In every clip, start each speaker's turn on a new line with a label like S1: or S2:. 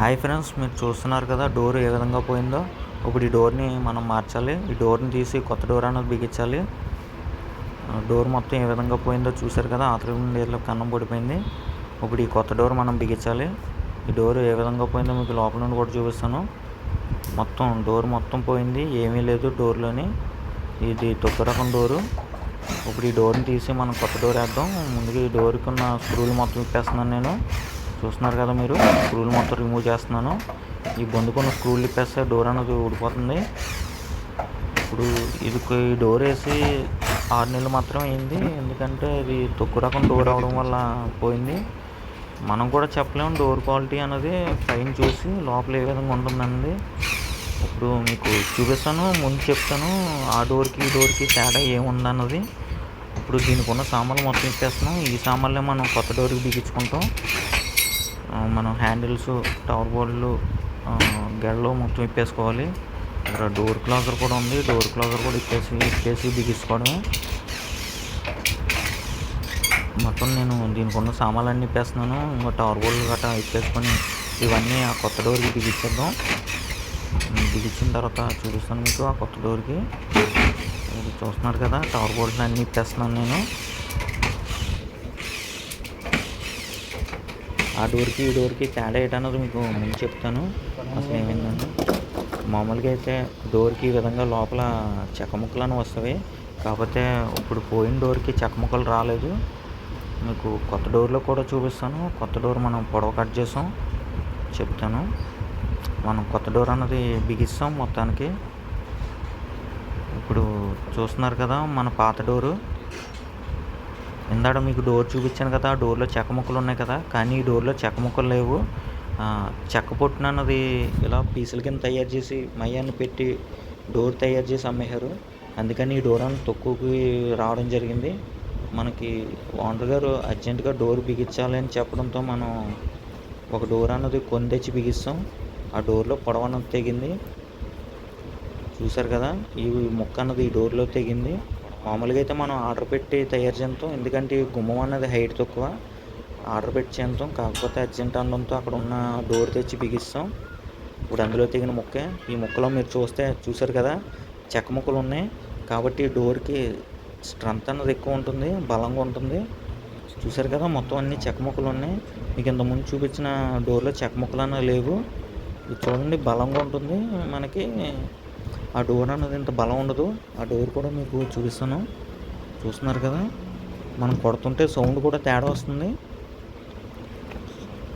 S1: Hi friends మీరు చూస్తున్నారు కదా డోర్ ఏ విధంగా పోయిందో. ఇప్పుడు ఈ డోర్ని మనం మార్చాలి. ఈ డోర్ని తీసి కొత్త డోర్ అనేది బిగించాలి. డోర్ మొత్తం ఏ విధంగా పోయిందో చూసారు కదా ఆతల నీళ్ళలో కన్నం పడిపోయింది. ఇప్పుడు ఈ కొత్త డోర్ మనం బిగించాలి. ఈ డోర్ ఏ విధంగా పోయిందో మీకు లోపల నుండి కూడా చూపిస్తాను. మొత్తం డోర్ మొత్తం పోయింది ఏమీ లేదు డోర్లోని. ఇది తొక్క రకం డోరు. ఇప్పుడు ఈ డోర్ని తీసి మనం కొత్త డోర్ వేద్దాం. ముందుగా ఈ డోర్కి ఉన్న స్క్రూలు మొత్తం ఇప్పేస్తున్నాను నేను. చూస్తున్నారు కదా మీరు. స్క్రూలు మొత్తం రిమూవ్ చేస్తున్నాను. ఈ బొందుకున్న స్క్రూలు ఇప్పేస్తే డోర్ అనేది ఊడిపోతుంది. ఇప్పుడు ఇది ఈ డోర్ వేసి ఆరు నెలలు మాత్రం అయింది. ఎందుకంటే ఇది తొక్కు రకం డోర్ అవడం వల్ల పోయింది. మనం కూడా చెప్పలేము డోర్ క్వాలిటీ అనేది. పైన చూసి లోపల ఏ విధంగా ఉంటుందండి ఇప్పుడు మీకు చూపిస్తాను ముందు చెప్తాను. ఆ డోర్కి ఈ డోర్కి తేడా ఏముందన్నది. ఇప్పుడు దీనికి ఉన్న సామాన్లు మొత్తం ఇచ్చేస్తున్నాం ఈ సామాన్లే మనం కొత్త డోర్కి బిగించుకుంటాం. మనం హ్యాండిల్స్ టవర్ బోర్డులు గెళ్ళు మొత్తం ఇప్పేసుకోవాలి. ఇక్కడ డోర్ క్లోజర్ కూడా ఉంది. డోర్ క్లోజర్ కూడా ఇప్పేసి ఇప్పేసి బిగించుకోవడమే. మొత్తం నేను దీనికి ఉన్న సామాన్లన్నీ ఇప్పేస్తున్నాను. ఇంకా టవర్ బోర్డులు గట్రా ఇప్పేసుకొని ఇవన్నీ ఆ కొత్త డోర్కి బిగించేద్దాం. బిగించిన తర్వాత చూపిస్తాను మీకు ఆ కొత్త డోర్కి. చూస్తున్నారు కదా టవర్ బోర్డులు అన్నీ ఇప్పేస్తున్నాను నేను. ఆ డోర్కి ఈ డోర్కి తేడా ఏంటన్నది మీకు ముందు చెప్తాను. అసలు ఏమైందని మామూలుగా అయితే డోర్కి ఈ విధంగా లోపల చెక్కముక్కలను వస్తాయి కాకపోతే ఇప్పుడు పోయిన డోర్కి చెక్క ముక్కలు రాలేదు. మీకు కొత్త డోర్లో కూడా చూపిస్తాను. కొత్త డోర్ మనం పొడవ కట్ చేసాం. చెప్తాను. మనం కొత్త డోర్ అన్నది బిగిస్తాం మొత్తానికి. ఇప్పుడు చూస్తున్నారు కదా మన పాత డోరు. ఇందాక మీకు డోర్ చూపించాను కదా ఆ డోర్లో చెక్క ముక్కలు ఉన్నాయి కదా కానీ ఈ డోర్లో చెక్క ముక్కలు లేవు. చెక్క పొట్టున అన్నది ఇలా పీసుల కింద తయారు చేసి మయ్యాన్ని పెట్టి డోర్ తయారు చేసి అమ్మేశారు. అందుకని ఈ డోర్ అంత తక్కువకి రావడం జరిగింది. మనకి ఓనర్ గారు అర్జెంటుగా డోర్ బిగించాలి అని చెప్పడంతో మనం ఒక డోర్ అన్నది కొని తెచ్చి బిగిస్తాం. ఆ డోర్లో పొడవ అన్నది తెగింది. చూసారు కదా ఈ ముక్క అన్నది ఈ డోర్లో తెగింది. మామూలుగా అయితే మనం ఆర్డర్ పెట్టి తయారు చేద్దాం. ఎందుకంటే గుమ్మం అన్నది హైట్ తక్కువ. ఆర్డర్ పెట్టి చేద్దాం. కాకపోతే అర్జెంట్ అనడంతో అక్కడ ఉన్న డోర్ తెచ్చి బిగిస్తాం. ఇప్పుడు అందులో తెగిన ముక్కే. ఈ ముక్కలో మీరు చూస్తే చూసారు కదా చెక్క ముక్కలు ఉన్నాయి. కాబట్టి డోర్కి స్ట్రెంత్ అన్నది ఎక్కువ ఉంటుంది బలంగా ఉంటుంది. చూసారు కదా మొత్తం అన్ని చెక్క ముక్కలు ఉన్నాయి. మీకు ఇంత ముందు చూపించిన డోర్లో చెక్క ముక్కలు అన్నవి లేవు. ఇది చూడండి బలంగా ఉంటుంది మనకి. ఆ డోర్ అనేది ఇంత బలం ఉండదు. ఆ డోర్ కూడా మీకు చూపిస్తాను. చూస్తున్నారు కదా? మనం కొడుతుంటే సౌండ్ కూడా తేడా వస్తుంది.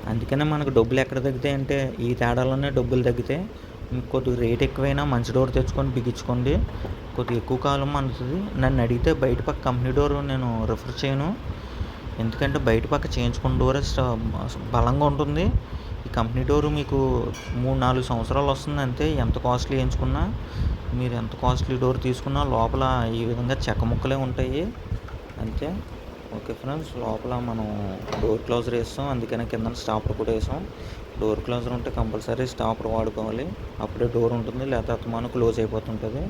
S1: అందుకనే మనకు డబ్బులు ఎక్కడ తగ్గుతాయి అంటే ఈ తేడాలోనే డబ్బులు తగ్గితే మీకు కొద్దిగా రేట్ ఎక్కువైనా మంచి డోర్ తెచ్చుకొని బిగించుకోండి. కొద్దిగా ఎక్కువ కాలం అందుతుంది నన్ను అడిగితే బయట పక్క కంపెనీ డోర్ నేను రిఫర్ చేయను. ఎందుకంటే బయట పక్క చేయించుకున్న డోర్ బలంగా ఉంటుంది. కంపెనీ డోరు మీకు మూడు నాలుగు సంవత్సరాలు వస్తుంది అంతే. ఎంత కాస్ట్లీ వేయించుకున్నా మీరు ఎంత కాస్ట్లీ డోర్ తీసుకున్నా లోపల ఈ విధంగా చెక్క ముక్కలే ఉంటాయి. అంతే. ఓకే ఫ్రెండ్స్ లోపల మనం డోర్ క్లోజర్ వేస్తాం. అందుకనే కింద స్టాపర్ కూడా వేసాం. డోర్ క్లోజర్ ఉంటే కంపల్సరీ స్టాపర్ వాడుకోవాలి. అప్పుడే డోర్ ఉంటుంది లేకపోతే అత్తమాను క్లోజ్ అయిపోతుంటుంది.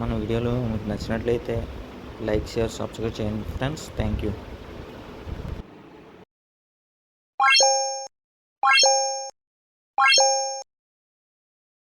S1: మన వీడియోలో మీకు నచ్చినట్లయితే లైక్ షేర్ సబ్స్క్రైబ్ చేయండి ఫ్రెండ్స్. Thank you.